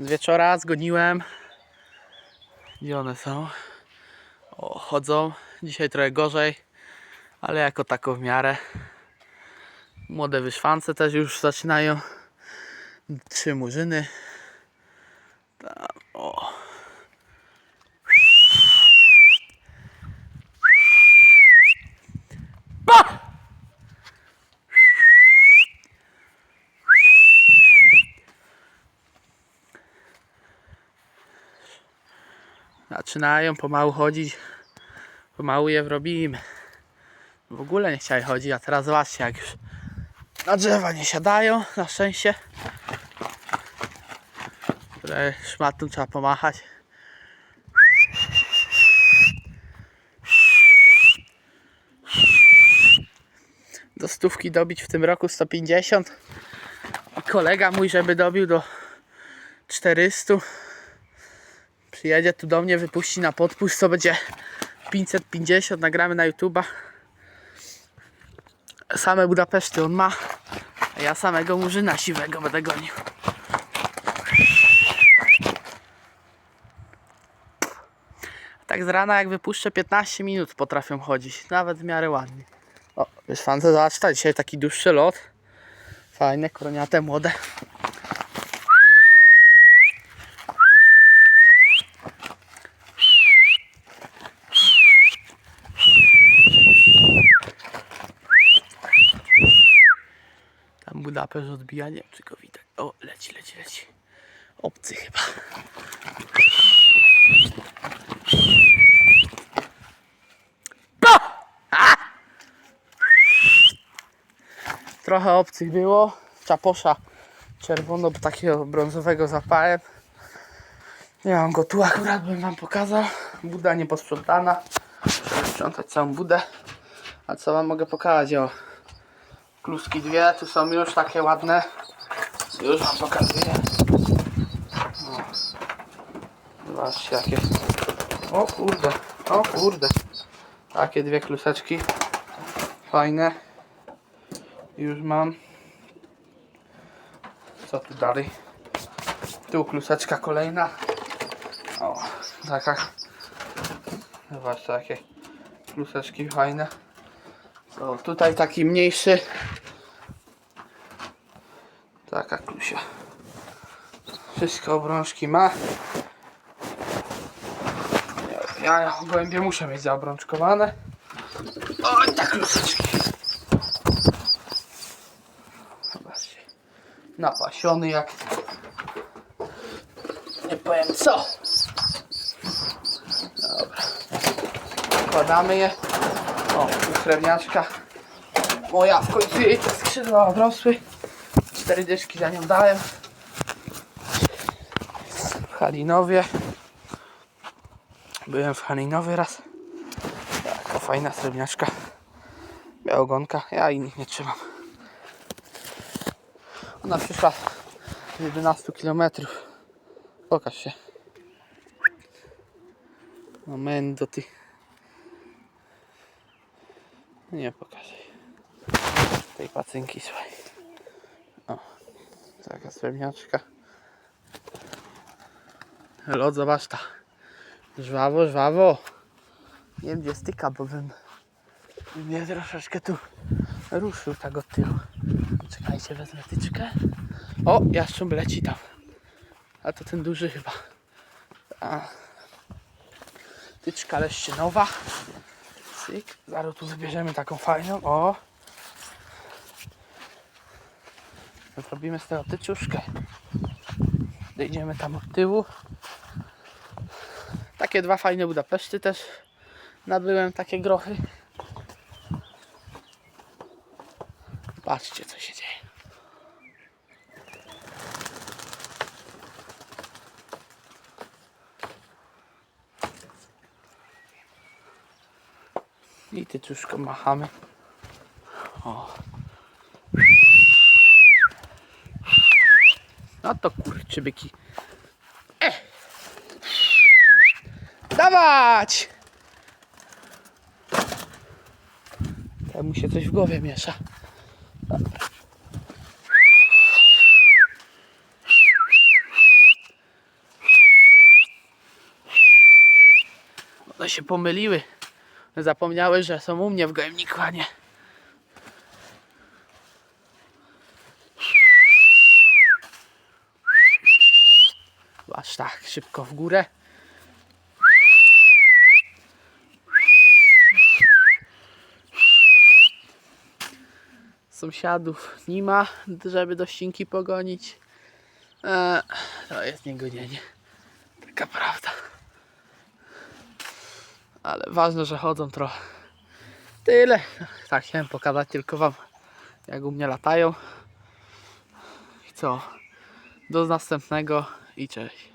Z wieczora zgoniłem. Gdzie one są? O, chodzą. Dzisiaj trochę gorzej, ale jako tako w miarę. Młode wyszwance też już zaczynają. Trzy murzyny. Tam, o. Zaczynają pomału chodzić. Pomału je wrobimy. W ogóle nie chciały chodzić, a teraz zobaczcie jak już na drzewa nie siadają, na szczęście. Które szmatą trzeba pomachać. Do stówki dobić w tym roku 150. I kolega mój, żeby dobił do 400. Przyjedzie tu do mnie, wypuści na podpuść, co będzie 550, nagramy na YouTube'a. Same Budapeszty on ma, a ja samego murzyna siwego będę gonił. Tak z rana jak wypuszczę 15 minut potrafią chodzić, nawet w miarę ładnie. O, wiesz fance, zobacz, dzisiaj taki dłuższy lot. Fajne, koroniate, młode. Tam Budapeszt odbija, nie wiem czy go widać. O, leci, leci, leci. Obcy chyba. Trochę obcych było. Czaposza czerwono, takiego brązowego zapałem. Nie mam go tu akurat, bym wam pokazał. Buda nie posprzątana. Muszę sprzątać całą budę. A co wam mogę pokazać? O, kluski dwie, tu są już takie ładne. Już wam pokazuję. O. Zobaczcie jakie. O kurde, o kurde. Takie dwie kluseczki. Fajne. Już mam. Co tu dalej? Tu kluseczka kolejna. O, taka. Zobaczcie jakie kluseczki fajne. O, tutaj taki mniejszy. Taka klusia. Wszystko obrączki ma. Ja, gołębie muszę mieć zaobrączkowane. Oj, tak kluseczki. Zobaczcie. Napasiony jak... Nie powiem co. Dobra. Wkładamy je. O, tu. Moja w końcu jej te skrzydła obrosły. Cztery dyszki za nią dałem. W Halinowie. Byłem w Halinowie raz. Taka fajna srebrniaczka. Białogonka. Ja innych nie trzymam. Ona przyszła z 11 km. Pokaż się. Do ty. Nie pokażę. Tej pacynki słuchaj. Taka srebrniaczka. Lot, zobacz ta. Żwawo, żwawo. Nie wiem gdzie styka, bo bym mnie troszeczkę tu ruszył tak od tyłu. Czekajcie, wezmę tyczkę. O, jaszcząb leci tam. A to ten duży chyba. A. Tyczka leszczynowa. Cyk. Zaraz tu wybierzemy taką fajną. O. Zrobimy z tego tyczuszkę. Dojdziemy tam od tyłu. Takie dwa fajne Budapeszty też nabyłem, takie grochy. Patrzcie co się dzieje. I tyczuszką machamy. No to kurczę byki. E. Dawać! Tak Temu się coś w głowie miesza. Dobra. One się pomyliły. Zapomniały, że są u mnie w gojemniku, a nie Aż tak, szybko w górę. Sąsiadów nie ma, żeby do ścinki pogonić. Eee, to jest niegonienie. Taka prawda. Ale ważne, że chodzą trochę. Tyle. Tak, chciałem pokazać tylko wam, jak u mnie latają. I co? Do następnego i cześć.